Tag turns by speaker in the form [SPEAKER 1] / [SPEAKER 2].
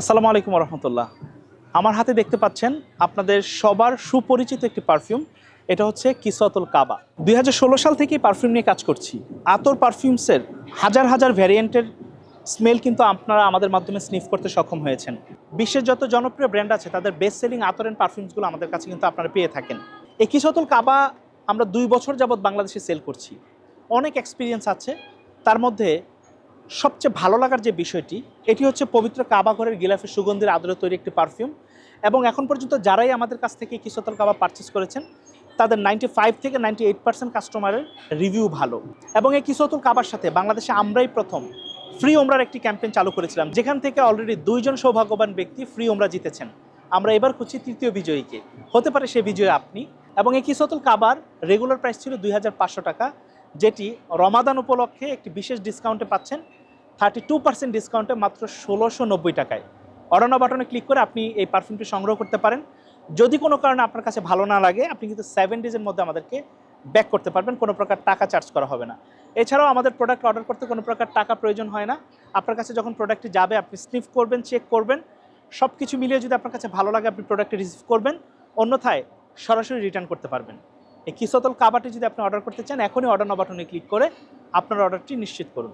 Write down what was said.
[SPEAKER 1] আসসালামু আলাইকুম রহমতুল্লাহ আমার হাতে দেখতে পাচ্ছেন আপনাদের সবার সুপরিচিত একটি পারফিউম। এটা হচ্ছে কিসতুল কাবা। দুই হাজার ষোলো সাল থেকেই পারফিউম নিয়ে কাজ করছি। আতর পারফিউমসের হাজার হাজার ভ্যারিয়েন্টের স্মেল কিন্তু আপনারা আমাদের মাধ্যমে স্নিফ করতে সক্ষম হয়েছেন। বিশ্বের যত জনপ্রিয় ব্র্যান্ড আছে, তাদের বেস্ট সেলিং আতর অ্যান্ড পারফিউমসগুলো আমাদের কাছে কিন্তু আপনারা পেয়ে থাকেন। এই কিসতুল কাবা আমরা দুই বছর যাবৎ বাংলাদেশে সেল করছি। অনেক এক্সপিরিয়েন্স আছে। তার মধ্যে সবচেয়ে ভালো লাগার যে বিষয়টি, এটি হচ্ছে পবিত্র কাবা ঘরের গিলাফের সুগন্ধির আদরে তৈরি একটি পারফিউম। এবং এখন পর্যন্ত যারাই আমাদের কাছ থেকে কিসতল কাবা পারচেস করেছেন, তাদের নাইনটি ফাইভ থেকে নাইনটি এইট পার্সেন্ট কাস্টমারের রিভিউ ভালো। এবং এই কিসতুল কাবার সাথে বাংলাদেশে আমরাই প্রথম ফ্রি ওমরার একটি ক্যাম্পেইন চালু করেছিলাম, যেখান থেকে অলরেডি দুইজন সৌভাগ্যবান ব্যক্তি ফ্রি ওমরা জিতেছেন। আমরা এবার খুঁজছি তৃতীয় বিজয়ীকে। হতে পারে সে বিজয়ী আপনি। এবং এই কিসতুল কাবার রেগুলার প্রাইস ছিল দুই হাজার পাঁচশো টাকা। যেটি রমাদান উপলক্ষে একটি বিশেষ ডিসকাউন্টে পাচ্ছেন। থার্টি টু পার্সেন্ট ডিসকাউন্টে মাত্র ষোলোশো নব্বই টাকায়। অর্ডার বাটনে ক্লিক করে আপনি এই পারফিউমটি সংগ্রহ করতে পারেন। যদি কোনো কারণে আপনার কাছে ভালো না লাগে, আপনি কিন্তু সেভেন ডেজের মধ্যে আমাদেরকে ব্যাক করতে পারবেন। কোনো প্রকার টাকা চার্জ করা হবে না। এছাড়াও আমাদের প্রোডাক্ট অর্ডার করতে কোনো প্রকার টাকা প্রয়োজন হয় না। আপনার কাছে যখন প্রোডাক্টটি যাবে, আপনি স্নিফ করবেন চেক করবেন। সব কিছু মিলিয়ে যদি আপনার কাছে ভালো লাগে, আপনি প্রোডাক্টটি রিসিভ করবেন। অন্যথায় সরাসরি রিটার্ন করতে পারবেন। এই কিসতল কাবাটি যদি আপনি অর্ডার করতে চান, এখনই অর্ডার বাটনে ক্লিক করে আপনার অর্ডারটি নিশ্চিত করুন।